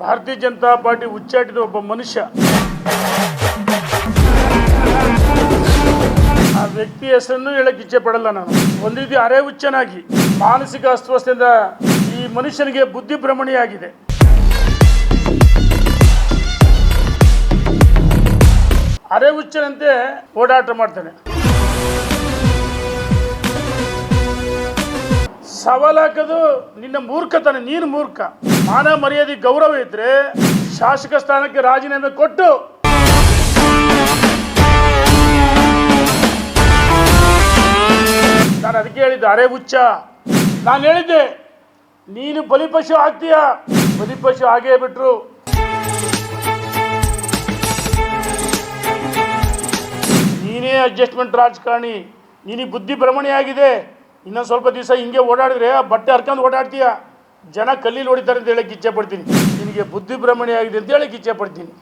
ಭಾರತೀಯ ಜನತಾ ಪಾರ್ಟಿ ಉಚ್ಚಾಟಿದ ಒಬ್ಬ ಮನುಷ್ಯ. ಆ ವ್ಯಕ್ತಿ ಹೆಸರನ್ನು ಹೇಳಕ್ಕೆ ಇಚ್ಛೆ ಪಡಲ್ಲ ನಾನು. ಒಂದು ಅರೆ ಹುಚ್ಚನಾಗಿ, ಮಾನಸಿಕ ಅಸ್ವಸ್ಥದಿಂದ ಈ ಮನುಷ್ಯನಿಗೆ ಬುದ್ಧಿ ಭ್ರಮಣೆಯಾಗಿದೆ. ಅರೆ ಹುಚ್ಚನಂತೆ ಓಡಾಟ ಮಾಡ್ತಾನೆ. ಸವಾಲಾಕೋದು ನಿನ್ನ ಮೂರ್ಖತನ, ನೀನು ಮೂರ್ಖ. ಮಾನ ಮರ್ಯಾದೆ ಗೌರವ ಇದ್ರೆ ಶಾಸಕ ಸ್ಥಾನಕ್ಕೆ ರಾಜೀನಾಮೆ ಕೊಟ್ಟು. ನಾನು ಅದಕ್ಕೆ ಹೇಳಿದ್ದೆ ಅರೆ ಹುಚ್ಚ. ನಾನು ಹೇಳಿದ್ದೆ, ನೀನು ಬಲಿಪಶು ಆಗ್ತೀಯ? ಬಲಿಪಶು ಆಗೇ ಬಿಟ್ರು. ನೀನೇ ಅಡ್ಜಸ್ಟ್ಮೆಂಟ್ ರಾಜಕಾರಣಿ. ನೀನಿಗೆ ಬುದ್ಧಿ ಭ್ರಮಣೆ ಆಗಿದೆ. ಇನ್ನೊಂದು ಸ್ವಲ್ಪ ದಿವಸ ಹಿಂಗೆ ಓಡಾಡಿದ್ರೆ ಬಟ್ಟೆ ಹರ್ಕೊಂಡು ಓಡಾಡ್ತೀಯ? ಜನ ಕಲ್ಲೀಲಿ ಹೊಡಿತಾರೆ ಅಂತ ಹೇಳಕ್ಕೆ ಇಚ್ಛೆ ಪಡ್ತೀನಿ. ನಿನಗೆ ಬುದ್ಧಿ ಆಗಿದೆ ಅಂತ ಹೇಳಕ್ಕೆ ಇಚ್ಛೆ ಪಡ್ತೀನಿ.